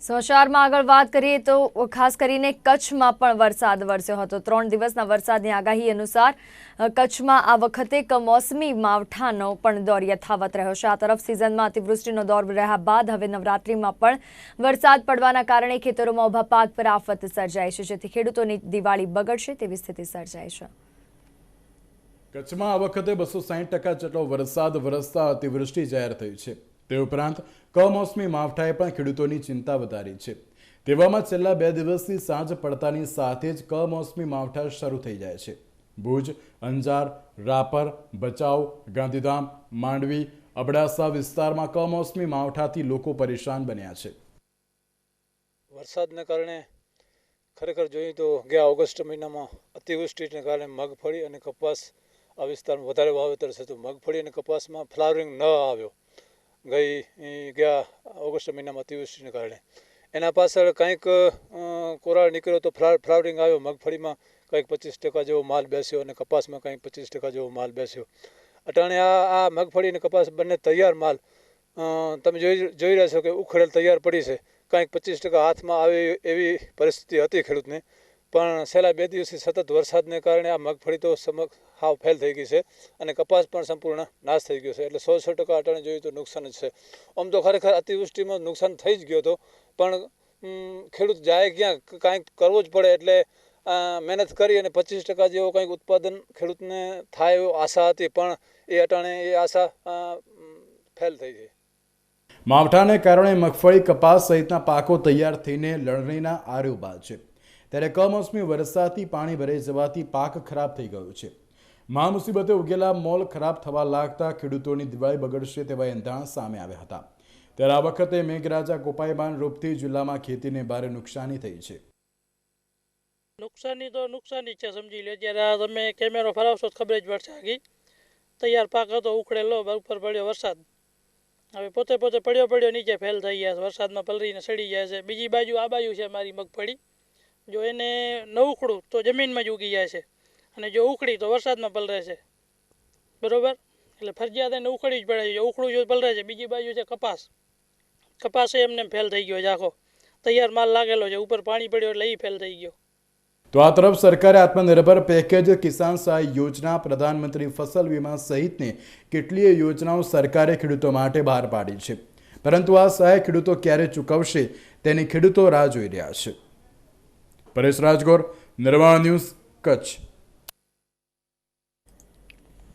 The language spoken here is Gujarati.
સમાચારમાં આગળ વાત કરીએ તો ખાસ કરીને કચ્છમાં પણ વરસાદ વરસ્યો હતો. ત્રણ દિવસના વરસાદની આગાહી અનુસાર કચ્છમાં આ વખતે કમોસમી માવઠાનો પણ દોર યથાવત રહ્યો છે. આ તરફ સિઝનમાં અતિવૃષ્ટિનો દોર રહ્યા બાદ હવે નવરાત્રિમાં પણ વરસાદ પડવાના કારણે ખેતરોમાં ઊભા પાક પર આફત સર્જાય છે, જેથી ખેડૂતોની દિવાળી બગડશે તેવી સ્થિતિ સર્જાય છે. કચ્છમાં આ વખતે બસો સાહીઠ જેટલો વરસાદ વરસતા અતિવૃષ્ટિ જાહેર થઈ છે. તે ઉપરાંત, કમોસમી માવઠાએ પણ ખેડૂતોની ચિંતા વધારી છે. તેવામાં છેલ્લા બે દિવસથી સાંજ પડતાની સાથે જ કમોસમી માવઠા શરૂ થઈ જાય છે. ભુજ, અંજાર, રાપર, ભચાઉ, ગાંધીધામ, માંડવી, અબડાસા વિસ્તારમાં કમોસમી માવઠાથી લોકો પરેશાન બન્યા છે. વરસાદને કારણે ખરેખર જોઈએ તો ગયા ઓગસ્ટ મહિનામાં અતિવૃષ્ટિને કારણે મગફળી અને કપાસ આ વિસ્તારમાં વધારે વાવેતર છે. તો મગફળી અને કપાસમાં ફ્લાવરિંગ ન આવ્યો. ગઈ ગયા ઓગસ્ટ મહિનામાં અતિવૃષ્ટિને કારણે. એના પાછળ કંઈક કોરાળ નીકળ્યો તો ફ્લા, ફ્લાવરિંગ આવ્યો, મગફળીમાં કંઈક પચીસ ટકા જેવો માલ બેસ્યો અને કપાસમાં કંઈક પચીસ ટકા જેવો માલ બેસ્યો. અટાણે આ આ મગફળી અને કપાસ બંને તૈયાર માલ તમે જોઈ જોઈ રહ્યા છો કે ઉખડેલ તૈયાર પડી છે. કાંઈક પચીસ ટકા હાથમાં આવે એવી પરિસ્થિતિ હતી ખેડૂતને. પણ છેલ્લા બે દિવસથી સતત વરસાદને કારણે આ મગફળી તો સમક હાવ ફેલ થઈ ગઈ છે અને કપાસ પણ સંપૂર્ણ નાશ થઈ ગયો છે. એટલે સો સો ટકા અટાણે જોઈએ તો નુકસાન જ છે. આમ તો ખરેખર અતિવૃષ્ટિમાં નુકસાન થઈ જ ગયો હતો. પણ ખેડૂત જાય ક્યાં કાંઈક કરવું જ પડે એટલે મહેનત કરી અને પચીસ ટકા જેવો કંઈક ઉત્પાદન ખેડૂતને થાય એવો આશા હતી, પણ એ અટાણે એ આશા ફેલ થઈ ગઈ. માવઠાને કારણે મગફળી, કપાસ સહિતના પાકો તૈયાર થઈને લણણીના આરે ઊભા છે. ત્યારે કમોસમી વરસાદથી પાણી ભરાઈ જવાથી પાક ખરાબ થઈ ગયો છે. મહા મુસીબતે ઉગેલા મોલ ખરાબ થવા લાગતા ખેડૂતોની દિવાળી બગડશે તેવા એંધાણ સામે આવ્યા હતા. ત્યારે આ વખતે મેઘરાજા કોપાઈબાન રૂપથી જિલ્લામાં ખેતીને ભારે નુકસાની થઈ છે. નુકસાની તો નુકસાની છે, સમજી લો જ્યારે આ તમે કેમેરો ફરાવશો તો ખબર જ પડશે આગી તૈયાર પાક હતો, ઉખડેલો ઉપર પડ્યો વરસાદ. હવે પોતે પોતે પડ્યો પડ્યો નીચે ફેલ થઈ ગયા છે. વરસાદમાં પલરીને સડી જાય છે. બીજી બાજુ આ બાજુ છે મારી મગફળી. જો એને ન ઉખડું તો જમીનમાં જ ઉગી જાય છે. અને જો ઉખડી તો વરસાદમાં પલરે છે. બરોબર? એટલે ફરજિયાત એને ઉખડી જ પડે છે. ઉખડું જો પલરે છે. બીજી બાજુ છે કપાસ. કપાસ એમને ફેલ થઈ ગયો છે આખો. તૈયાર માલ લાગેલો છે. ઉપર પાણી પડ્યો એટલે એ ફેલ થઈ ગયો. તો આ તરફ સરકારે આત્મનિર્ભર પેકેજ કિસાન સહાય યોજના પ્રધાનમંત્રી ફસલ વીમા સહિતની કેટલીય યોજનાઓ સરકારે ખેડૂતો માટે બહાર પાડી છે. પરંતુ આ સહાય ખેડૂતો ક્યારે ચૂકવશે તેની ખેડૂતો રાહ જોઈ રહ્યા છે. પરેશ રાજગોર નિર્વાણ ન્યૂઝ કચ્છ.